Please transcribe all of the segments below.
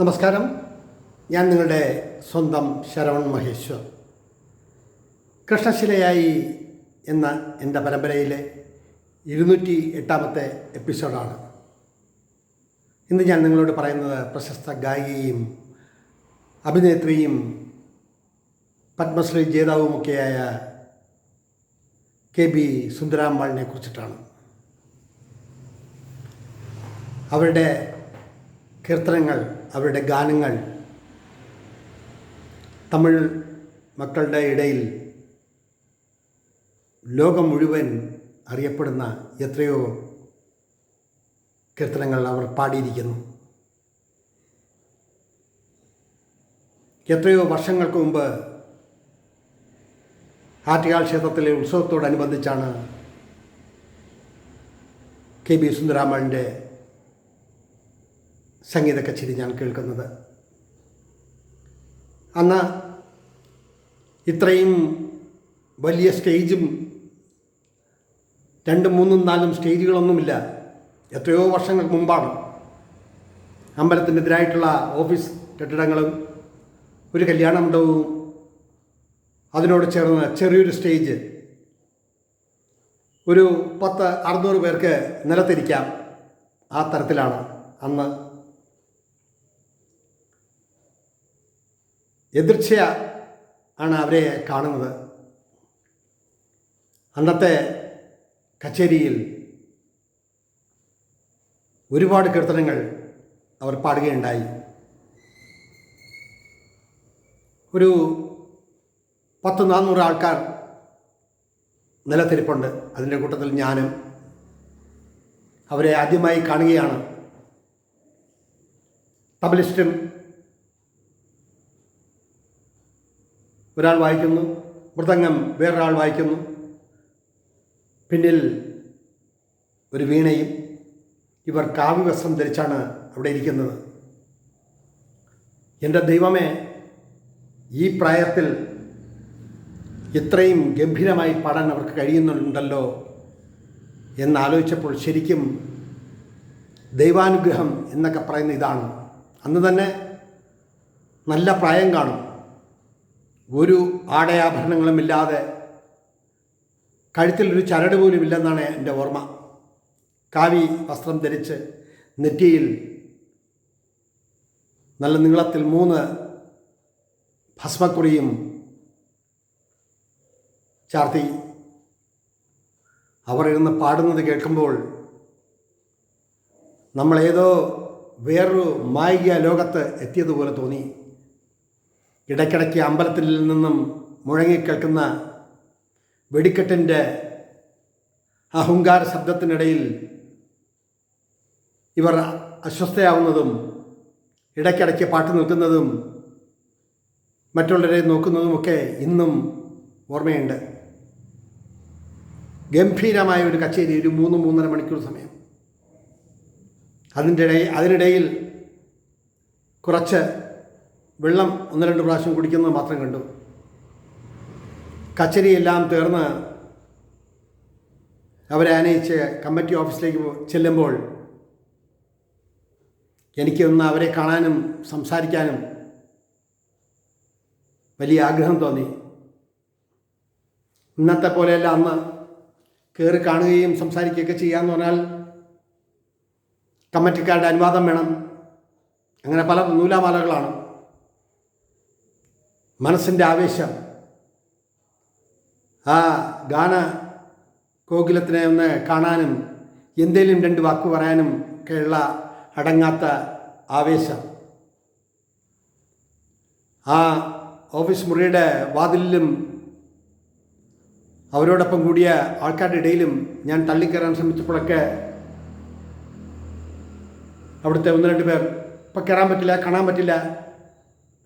നമസ്കാരം. ഞാൻ നിങ്ങളുടെ സ്വന്തം ശരവൺ മഹേശ്വർ. കൃഷ്ണശിലയായി എന്ന എന്റെ പരമ്പരയിലെ ഇരുന്നൂറ്റി എട്ടാമത്തെ എപ്പിസോഡാണ്. ഇന്ന് ഞാൻ നിങ്ങളോട് പറയുന്നത് പ്രശസ്ത ഗായികയും അഭിനേത്രിയും പത്മശ്രീ ജേതാവുമൊക്കെയായ കെ ബി സുന്ദരാമ്പാളിനെ കുറിച്ചിട്ടാണ്. അവരുടെ കീർത്തനങ്ങൾ അവരുടെ ഗാനങ്ങൾ തമിഴ് മക്കളുടെ ഇടയിൽ ലോകം മുഴുവൻ അറിയപ്പെടുന്ന എത്രയോ കീർത്തനങ്ങൾ അവർ പാടിയിരിക്കുന്നു. എത്രയോ വർഷങ്ങൾക്ക് മുമ്പ് ആറ്റുകാൽ ക്ഷേത്രത്തിലെ ഉത്സവത്തോടനുബന്ധിച്ചാണ് കെ ബി സുന്ദരാമന്റെ സംഗീത കച്ചേരി ഞാൻ കേൾക്കുന്നത്. അന്ന് ഇത്രയും വലിയ സ്റ്റേജും രണ്ടും മൂന്നും നാലും സ്റ്റേജുകളൊന്നുമില്ല. എത്രയോ വർഷങ്ങൾക്ക് മുമ്പാണ് അമ്പലത്തിനെതിരായിട്ടുള്ള ഓഫീസ് കെട്ടിടങ്ങളും ഒരു കല്യാണ മണ്ഡപവും അതിനോട് ചേർന്ന് ചെറിയൊരു സ്റ്റേജ്. ഒരു പത്ത് അറുന്നൂറ് പേർക്ക് നിലത്തിരിക്കാം ആ തരത്തിലാണ് അന്ന് എതിർച്ചയ ആണ് അവരെ കാണുന്നത്. അന്നത്തെ കച്ചേരിയിൽ ഒരുപാട് കീർത്തനങ്ങൾ അവർ പാടുകയുണ്ടായി. ഒരു പത്ത് നാനൂറ് ആൾക്കാർ നിലത്തിരിപ്പുണ്ട്. അതിന്റെ കൂട്ടത്തിൽ ഞാനും അവരെ ആദ്യമായി കാണുകയാണ്. തബലിസ്റ്റും ഒരാൾ വായിക്കുന്നു മൃതംഗം വേറൊരാൾ വായിക്കുന്നു. പിന്നിൽ ഒരു വീണയും ഇവർ കാവ്യവസ്ത്രം ധരിച്ചാണ് അവിടെ ഇരിക്കുന്നത്. എന്റെ ദൈവമേ ഈ പ്രായത്തിൽ ഇത്രയും ഗംഭീരമായി പാടാൻ അവർക്ക് കഴിയുന്നുണ്ടല്ലോ എന്നാലോചിച്ചപ്പോൾ ശരിക്കും ദൈവാനുഗ്രഹം എന്നൊക്കെ പറയുന്ന ഇതാണ്. അന്ന് തന്നെ നല്ല പ്രായം കാണും. ഒരു ആടയാഭരണങ്ങളും ഇല്ലാതെ കഴുത്തിൽ ഒരു ചരട് പോലും ഇല്ലെന്നാണ് എന്റെ ഓർമ്മ. കാവി വസ്ത്രം ധരിച്ച് നെറ്റിയിൽ നല്ല നീളത്തിൽ മൂന്ന് ഭസ്മക്കുറിയും ചാർത്തി. അവർ ഇരുന്ന് പാടുന്നത് കേൾക്കുമ്പോൾ നമ്മളേതോ വേറൊരു മായിക ലോകത്ത് എത്തിയതുപോലെ തോന്നി. ഇടയ്ക്കിടയ്ക്ക് അമ്പലത്തിൽ നിന്നും മുഴങ്ങിക്കേൾക്കുന്ന വെടിക്കെട്ടിന്റെ അഹങ്കാര ശബ്ദത്തിനിടയിൽ ഇവർ അസ്വസ്ഥയാവുന്നതും ഇടയ്ക്കിടയ്ക്ക് പാട്ട് നിൽക്കുന്നതും മറ്റുള്ളവരെ നോക്കുന്നതുമൊക്കെ ഇന്നും ഓർമ്മയുണ്ട്. ഗംഭീരമായ ഒരു കച്ചേരി ഒരു മൂന്ന് മൂന്നര മണിക്കൂർ സമയം. അതിന്റെ അതിനിടയിൽ കുറച്ച് വെള്ളം ഒന്ന് രണ്ട് പ്രാവശ്യം കുടിക്കുന്നത് മാത്രം കണ്ടു. കച്ചരിയെല്ലാം തീർന്ന് അവരെ ആനയിച്ച് കമ്മിറ്റി ഓഫീസിലേക്ക് ചെല്ലുമ്പോൾ എനിക്കൊന്ന് അവരെ കാണാനും സംസാരിക്കാനും വലിയ ആഗ്രഹം തോന്നി. ഇന്നത്തെ പോലെയല്ല അന്ന് കയറി കാണുകയും സംസാരിക്കുകയൊക്കെ ചെയ്യാമെന്ന് പറഞ്ഞാൽ കമ്മിറ്റിക്കാരുടെ അനുവാദം വേണം. അങ്ങനെ പല നൂലാമാലകളാണ്. മനസ്സിന്റെ ആവേശം. ആ ഗാന കോകിലത്തിനെ ഒന്ന് കാണാനും എന്തേലും രണ്ട് വാക്ക് പറയാനും ഒക്കെയുള്ള അടങ്ങാത്ത ആവേശം. ആ ഓഫീസ് മുറിയുടെ വാതിലിലും അവരോടൊപ്പം കൂടിയ ആൾക്കാരുടെ ഇടയിലും ഞാൻ തള്ളിക്കയറാൻ ശ്രമിച്ചപ്പോഴൊക്കെ അവിടുത്തെ ഒന്ന് രണ്ട് പേർ ഇപ്പം കയറാൻ പറ്റില്ല കാണാൻ പറ്റില്ല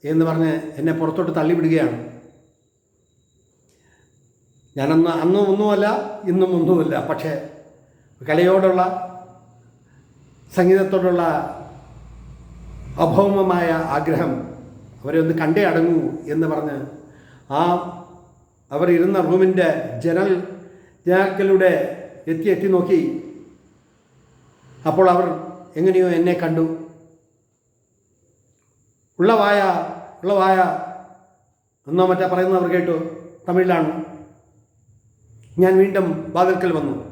എന്ന് പറഞ്ഞ് എന്നെ പുറത്തോട്ട് തള്ളിവിടുകയാണ്. ഞാനന്ന് അന്നും ഒന്നുമല്ല ഇന്നും ഒന്നുമല്ല. പക്ഷേ കലയോടുള്ള സംഗീതത്തോടുള്ള അഭൗമമായ ആഗ്രഹം അവരെ ഒന്ന് കണ്ടേ അടങ്ങൂ എന്ന് പറഞ്ഞ് ആ അവർ ഇരുന്ന റൂമിന്റെ ജനൽ ജനാക്കളുടെ എത്തി എത്തി നോക്കി. അപ്പോൾ അവർ എങ്ങനെയോ എന്നെ കണ്ടു. ഉള്ളവായ ഉള്ളവായ എന്നോ മറ്റേ പറയുന്നവർ കേട്ടു. തമിഴിലാണ്. ഞാൻ വീണ്ടും വാതിൽക്കൽ വന്നു.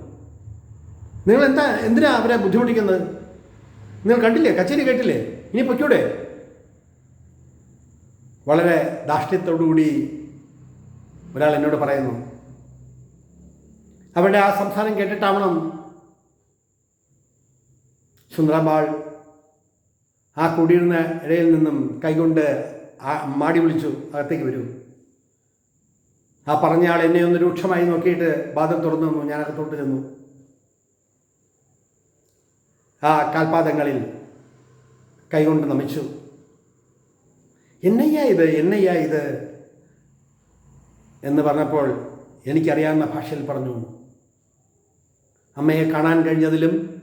നിങ്ങൾ എന്താ എന്തിനാ അവരെ ബുദ്ധിമുട്ടിക്കുന്നത്? നിങ്ങൾ കണ്ടില്ലേ? കച്ചേരി കേട്ടില്ലേ? ഇനി പൊയ്ക്കൂടെ? വളരെ ദാഷ്ട്യത്തോടുകൂടി ഒരാൾ എന്നോട് പറയുന്നു. അവരുടെ ആ സംസാരം കേട്ടിട്ടാവണം സുന്ദരമാൾ ആ കുടിയിരുന്ന ഇടയിൽ നിന്നും കൈകൊണ്ട് മാടി വിളിച്ചു അകത്തേക്ക് വരൂ. ആ പറഞ്ഞ ആൾ എന്നെ ഒന്ന് രൂക്ഷമായി നോക്കിയിട്ട് ബാധം തുറന്നു തന്നു ഞാൻ അകത്തോട്ട് ചെന്നു. ആ കാൽപാദങ്ങളിൽ കൈകൊണ്ട് നമിച്ചു. എന്നയ്യാ ഇത്? എന്നയ്യാ ഇത്? എന്ന് പറഞ്ഞപ്പോൾ എനിക്കറിയാവുന്ന ഭാഷയിൽ പറഞ്ഞു. അമ്മയെ കാണാൻ കഴിഞ്ഞതിലും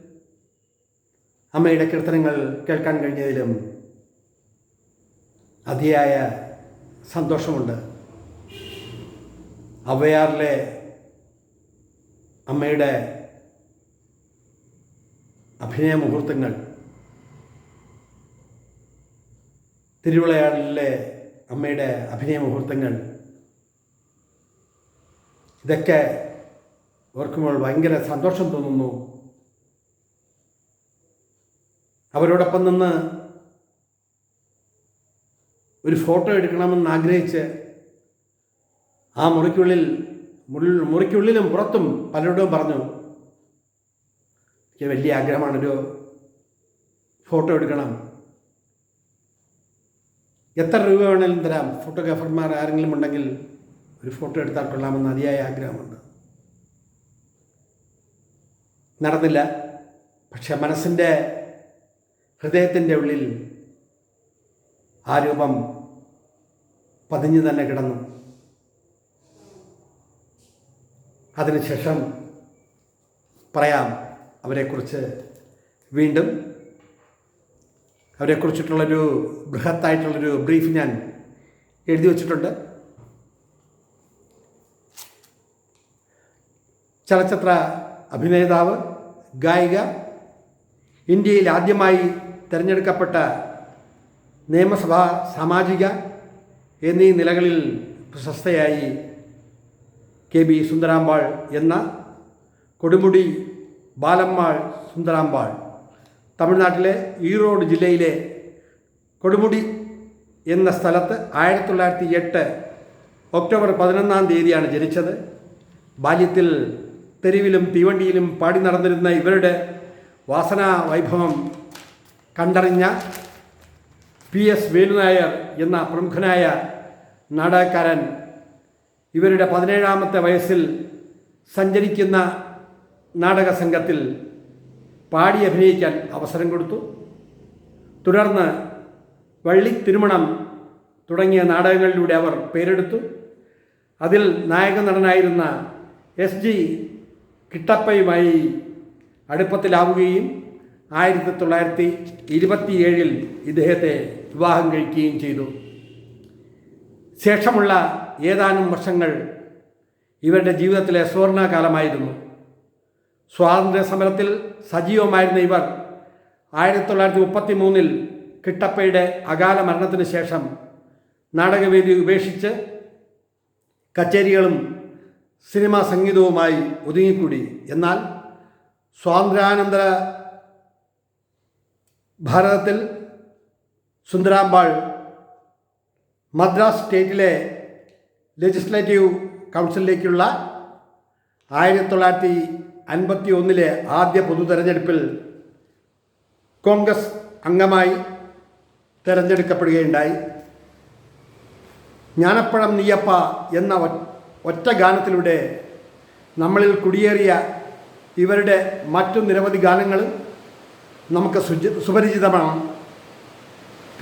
അമ്മയുടെ കീർത്തനങ്ങൾ കേൾക്കാൻ കഴിഞ്ഞതിലും അതിയായ സന്തോഷമുണ്ട്. അവയാറിലെ അമ്മയുടെ അഭിനയ മുഹൂർത്തങ്ങൾ തിരുവിളയാടിലെ അമ്മയുടെ അഭിനയ മുഹൂർത്തങ്ങൾ ഇതൊക്കെ ഓർക്കുമ്പോൾ ഭയങ്കര സന്തോഷം തോന്നുന്നു. അവരോടൊപ്പം നിന്ന് ഒരു ഫോട്ടോ എടുക്കണമെന്ന് ആഗ്രഹിച്ച് ആ മുറിക്കുള്ളിൽ മുറിക്കുള്ളിലും പുറത്തും പലരോടും പറഞ്ഞു എനിക്ക് വലിയ ആഗ്രഹമാണ് ഒരു ഫോട്ടോ എടുക്കണം. എത്ര രൂപ വേണേലും തരാം. ഫോട്ടോഗ്രാഫർമാർ ആരെങ്കിലും ഉണ്ടെങ്കിൽ ഒരു ഫോട്ടോ എടുത്താൽ കൊള്ളാമെന്ന് അതിയായ ആഗ്രഹമുണ്ട്. നടന്നില്ല. പക്ഷെ മനസ്സിന്റെ ഹൃദയത്തിന്റെ ഉള്ളിൽ ആ രൂപം പതിഞ്ഞു തന്നെ കിടന്നു. അതിനുശേഷം പറയാം അവരെക്കുറിച്ച് വീണ്ടും. അവരെക്കുറിച്ചിട്ടുള്ളൊരു ബൃഹത്തായിട്ടുള്ളൊരു ബ്രീഫ് ഞാൻ എഴുതി വച്ചിട്ടുണ്ട്. ചലച്ചിത്ര അഭിനേതാവ് ഗായിക ഇന്ത്യയിൽ ആദ്യമായി തിരഞ്ഞെടുക്കപ്പെട്ട നിയമസഭാ സാമാജിക എന്നീ നിലകളിൽ പ്രശസ്തയായി കെ ബി സുന്ദരാമ്പാൾ എന്ന കൊടുമുടി ബാലമ്മാൾ സുന്ദരാമ്പാൾ. തമിഴ്നാട്ടിലെ ഈറോഡ് ജില്ലയിലെ കൊടുമുടി എന്ന സ്ഥലത്ത് ആയിരത്തി തൊള്ളായിരത്തി എട്ട് ഒക്ടോബർ പതിനൊന്നാം തീയതിയാണ് ജനിച്ചത്. ബാല്യത്തിൽ തെരുവിലും തീവണ്ടിയിലും പാടി നടന്നിരുന്ന ഇവരുടെ വാസനാ വൈഭവം കണ്ടറിഞ്ഞ പി എസ് വേലുനായർ എന്ന പ്രമുഖനായ നാടകക്കാരൻ ഇവരുടെ പതിനേഴാമത്തെ വയസ്സിൽ സഞ്ചരിക്കുന്ന നാടക സംഘത്തിൽ പാടി അഭിനയിക്കാൻ അവസരം കൊടുത്തു. തുടർന്ന് വള്ളി തിരുമണം തുടങ്ങിയ നാടകങ്ങളിലൂടെ അവർ പേരെടുത്തു. അതിൽ നായക നടനായിരുന്ന എസ് ജി കിട്ടപ്പയുമായി അടുപ്പത്തിലാവുകയും ആയിരത്തി തൊള്ളായിരത്തി ഇരുപത്തിയേഴിൽ ഇദ്ദേഹത്തെ വിവാഹം കഴിക്കുകയും ചെയ്തു. ശേഷമുള്ള ഏതാനും വർഷങ്ങൾ ഇവരുടെ ജീവിതത്തിലെ സുവർണകാലമായിരുന്നു. സ്വാതന്ത്ര്യ സമരത്തിൽ സജീവമായിരുന്ന ഇവർ ആയിരത്തി തൊള്ളായിരത്തി മുപ്പത്തി മൂന്നിൽ കിട്ടപ്പയുടെ അകാല മരണത്തിന് ശേഷം നാടകവേദി ഉപേക്ഷിച്ച് കച്ചേരികളും സിനിമാ സംഗീതവുമായി ഒതുങ്ങിക്കൂടി. എന്നാൽ സ്വാതന്ത്ര്യാനന്തര ഭാരതത്തിൽ സുന്ദരാമ്പാൾ മദ്രാസ് സ്റ്റേറ്റിലെ ലെജിസ്ലേറ്റീവ് കൗൺസിലിലേക്കുള്ള ആയിരത്തി തൊള്ളായിരത്തി അൻപത്തി ഒന്നിലെ ആദ്യ പൊതു തെരഞ്ഞെടുപ്പിൽ കോൺഗ്രസ് അംഗമായി തിരഞ്ഞെടുക്കപ്പെടുകയുണ്ടായി. ജ്ഞാനപ്പഴം നീയപ്പ എന്ന ഒറ്റ ഗാനത്തിലൂടെ നമ്മളിൽ കുടിയേറിയ ഇവരുടെ മറ്റു നിരവധി ഗാനങ്ങളും നമുക്ക് സുപരിചിതമാണ്.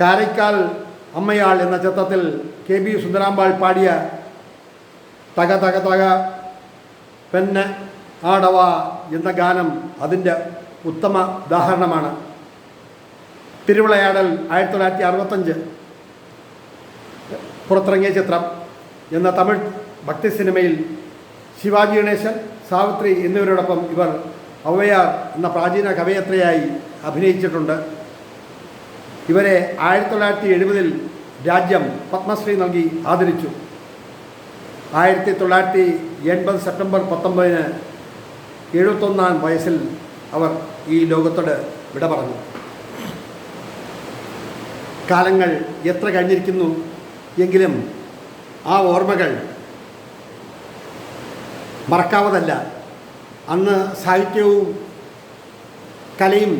കാരയ്ക്കാൽ അമ്മയാൾ എന്ന ചിത്രത്തിൽ കെ ബി സുന്ദരാമ്പാൾ പാടിയ തക തക തക പെന്നെ ആടവ എന്ന ഗാനം അതിന്റെ ഉത്തമ ഉദാഹരണമാണ്. തിരുവിളയാടൽ ആയിരത്തി തൊള്ളായിരത്തി അറുപത്തഞ്ച് പുറത്തിറങ്ങിയ ചിത്രം എന്ന തമിഴ് ഭക്തി സിനിമയിൽ ശിവാജി ഗണേശൻ സാവിത്രി എന്നിവരോടൊപ്പം ഇവർ ഔവയാർ എന്ന പ്രാചീന കവയത്രിയായി അഭിനയിച്ചിട്ടുണ്ട്. ഇവരെ ആയിരത്തി തൊള്ളായിരത്തി എഴുപതിൽ രാജ്യം പത്മശ്രീ നൽകി ആദരിച്ചു. ആയിരത്തി തൊള്ളായിരത്തി എൺപത് സെപ്റ്റംബർ പത്തൊമ്പതിന് എഴുപത്തൊന്നാം വയസ്സിൽ അവർ ഈ ലോകത്തോട് വിട പറഞ്ഞു. കാലങ്ങൾ എത്ര കഴിഞ്ഞിരിക്കുന്നു എങ്കിലും ആ ഓർമ്മകൾ മറക്കാവതല്ല. അന്ന് സാഹിത്യവും കലയും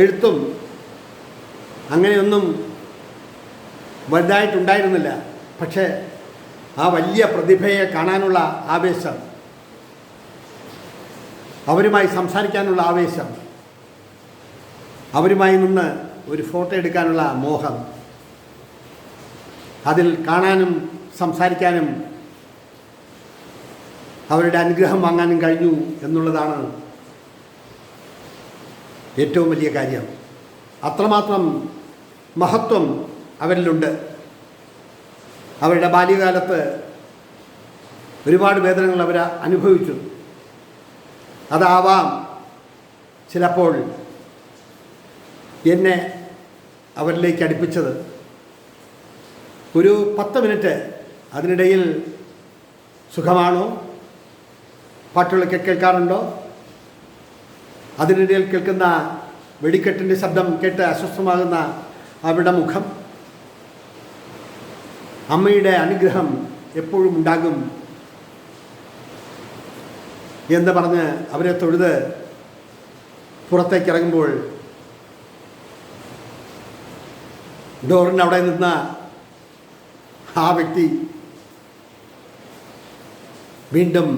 എഴുത്തും അങ്ങനെയൊന്നും വലുതായിട്ടുണ്ടായിരുന്നില്ല. പക്ഷേ ആ വലിയ പ്രതിഭയെ കാണാനുള്ള ആവേശം അവരുമായി സംസാരിക്കാനുള്ള ആവേശം അവരുമായി നിന്ന് ഒരു ഫോട്ടോ എടുക്കാനുള്ള മോഹം അതിൽ കാണാനും സംസാരിക്കാനും അവരുടെ അനുഗ്രഹം വാങ്ങാനും കഴിഞ്ഞു എന്നുള്ളതാണ് ഏറ്റവും വലിയ കാര്യം. അത്രമാത്രം മഹത്വം അവരിലുണ്ട്. അവരുടെ ബാല്യകാലത്ത് ഒരുപാട് വേദനകൾ അവർ അനുഭവിച്ചു. അതാവാം ചിലപ്പോൾ എന്നെ അവരിലേക്ക് അടുപ്പിച്ചത്. ഒരു പത്ത് മിനിറ്റ് അതിനിടയിൽ സുഖമാണോ? പാട്ടുകളൊക്കെ കേൾക്കാറുണ്ടോ? അതിനിടയിൽ കേൾക്കുന്ന വെടിക്കെട്ടിന്റെ ശബ്ദം കേട്ട് അസ്വസ്ഥമാകുന്ന അവരുടെ മുഖം. അമ്മയുടെ അനുഗ്രഹം എപ്പോഴും ഉണ്ടാകും എന്ന് പറഞ്ഞ് അവരെ തൊഴുത് പുറത്തേക്ക് ഇറങ്ങുമ്പോൾ ഡോറിന്റെ അവിടെ നിന്ന ആ വ്യക്തി വീണ്ടും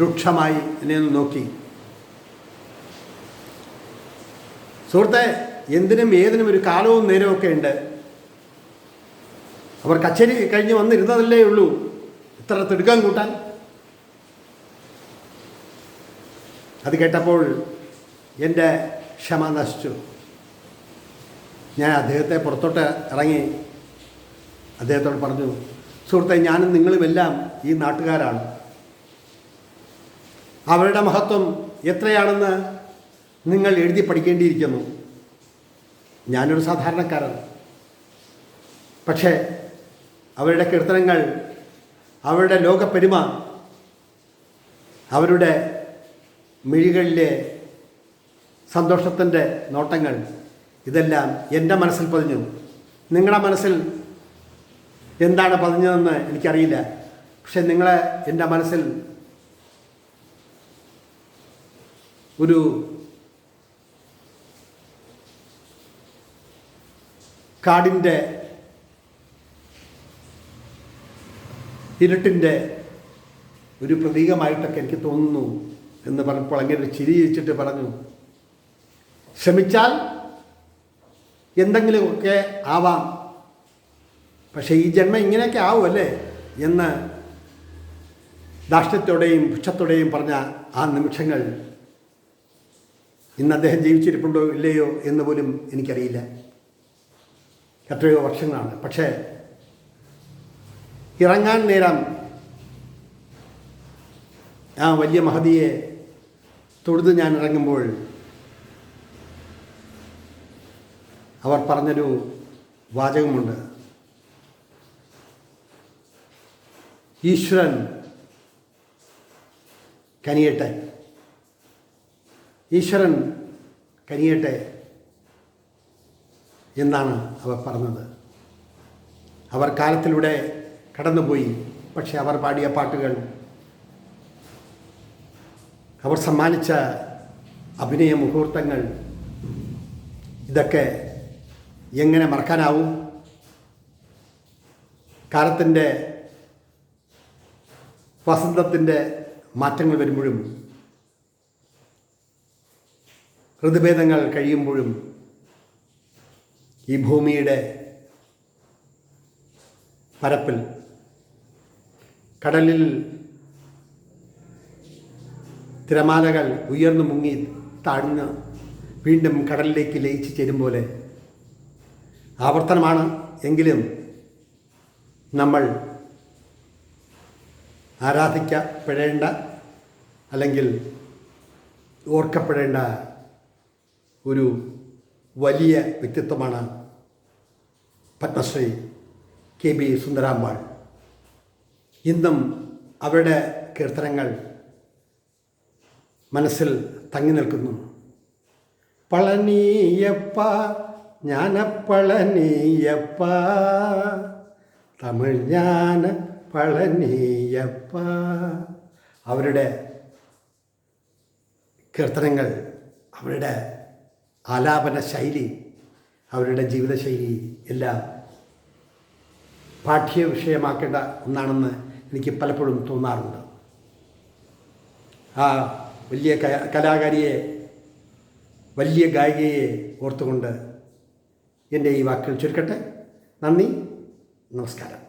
രൂക്ഷമായി എന്നെ നോക്കി. സുഹൃത്തെ എന്തിനും ഏതിനും ഒരു കാലവും നേരമൊക്കെ ഉണ്ട്. അവർ കച്ചേരി കഴിഞ്ഞ് വന്നിരുന്നതല്ലേ ഉള്ളൂ. ഇത്ര തിടുക്കം കൂട്ടാൻ. അത് കേട്ടപ്പോൾ എന്റെ ക്ഷമ നശിച്ചു. ഞാൻ അദ്ദേഹത്തെ പുറത്തോട്ട് ഇറങ്ങി അദ്ദേഹത്തോട് പറഞ്ഞു സുഹൃത്തെ ഞാനും നിങ്ങളുമെല്ലാം ഈ നാട്ടുകാരാണ്. അവരുടെ മഹത്വം എത്രയാണെന്ന് നിങ്ങൾ എഴുതി പഠിക്കേണ്ടിയിരിക്കുന്നു. ഞാനൊരു സാധാരണക്കാരൻ. പക്ഷേ അവരുടെ കീർത്തനങ്ങൾ അവരുടെ ലോകപ്പെരുമ അവരുടെ മിഴികളിലെ സന്തോഷത്തിന്റെ നോട്ടങ്ങൾ ഇതെല്ലാം എന്റെ മനസ്സിൽ പതിഞ്ഞു. നിങ്ങളുടെ മനസ്സിൽ എന്താണ് പതിഞ്ഞതെന്ന് എനിക്കറിയില്ല. പക്ഷെ നിങ്ങളെ എന്റെ മനസ്സിൽ ഒരു കാടിന്റെ ഇരുട്ടിന്റെ ഒരു പ്രതീകമായിട്ടൊക്കെ എനിക്ക് തോന്നുന്നു എന്ന് പറഞ്ഞപ്പോൾ അങ്ങനെ ഒരു ചിരി ചിരിച്ചിട്ട് പറഞ്ഞു ശ്രമിച്ചാൽ എന്തെങ്കിലുമൊക്കെ ആവാം. പക്ഷേ ഈ ജന്മം ഇങ്ങനെയൊക്കെ ആവുമല്ലേ? എന്ന് ദാഷ്ട്യത്തോടെയും പുച്ഛത്തോടെയും പറഞ്ഞ ആ നിമിഷങ്ങൾ ഇന്ന് അദ്ദേഹം ജീവിച്ചിരിപ്പുണ്ടോ ഇല്ലയോ എന്ന് പോലും എനിക്കറിയില്ല. എത്രയോ വർഷങ്ങളാണ്. പക്ഷേ ഇറങ്ങാൻ നേരം ആ വലിയ മഹതിയെ തൊഴുത് ഞാൻ ഇറങ്ങുമ്പോൾ അവർ പറഞ്ഞൊരു വാചകമുണ്ട്. ഈശ്വരൻ കനിയട്ടെ. ഈശ്വരൻ കനിയട്ടെ. എന്നാണ് അവർ പറഞ്ഞത്. അവർ കാലത്തിലൂടെ കടന്നുപോയി പക്ഷെ അവർ പാടിയ പാട്ടുകൾ അവർ സമ്മാനിച്ച അഭിനയ മുഹൂർത്തങ്ങൾ ഇതൊക്കെ എങ്ങനെ മറക്കാനാവും? കാലത്തിന്റെ വസന്തത്തിന്റെ മാറ്റങ്ങൾ വരുമ്പോഴും ഋതുഭേദങ്ങൾ കഴിയുമ്പോഴും ഈ ഭൂമിയുടെ പരപ്പിൽ കടലിൽ തിരമാലകൾ ഉയർന്നു മുങ്ങി താഴ്ന്ന് വീണ്ടും കടലിലേക്ക് ലയിച്ചു ചേരും പോലെ ആവർത്തനമാണ് എങ്കിലും നമ്മൾ ആരാധിക്കപ്പെടേണ്ട അല്ലെങ്കിൽ ഓർക്കപ്പെടേണ്ട ഒരു വലിയ വ്യക്തിത്വമാണ് പത്മശ്രീ കെ ബി സുന്ദരാമ്പാൾ ഇന്നും അവരുടെ കീർത്തനങ്ങൾ മനസ്സിൽ തങ്ങി നിൽക്കുന്നു. പളനീയപ്പ ജ്ഞാനപ്പളനീയപ്പ തമിഴ് ജ്ഞാന പളനീയപ്പ അവരുടെ കീർത്തനങ്ങൾ അവരുടെ ആലാപന ശൈലി അവരുടെ ജീവിതശൈലി എല്ലാം പാഠ്യ വിഷയമാക്കേണ്ട ഒന്നാണെന്ന് എനിക്ക് പലപ്പോഴും തോന്നാറുണ്ട്. ആ വലിയ കലാകാരിയെ വലിയ ഗായികയെ ഓർത്തുകൊണ്ട് എന്റെ ഈ വാക്കുകൾ ചുരുക്കട്ടെ. നന്ദി നമസ്കാരം.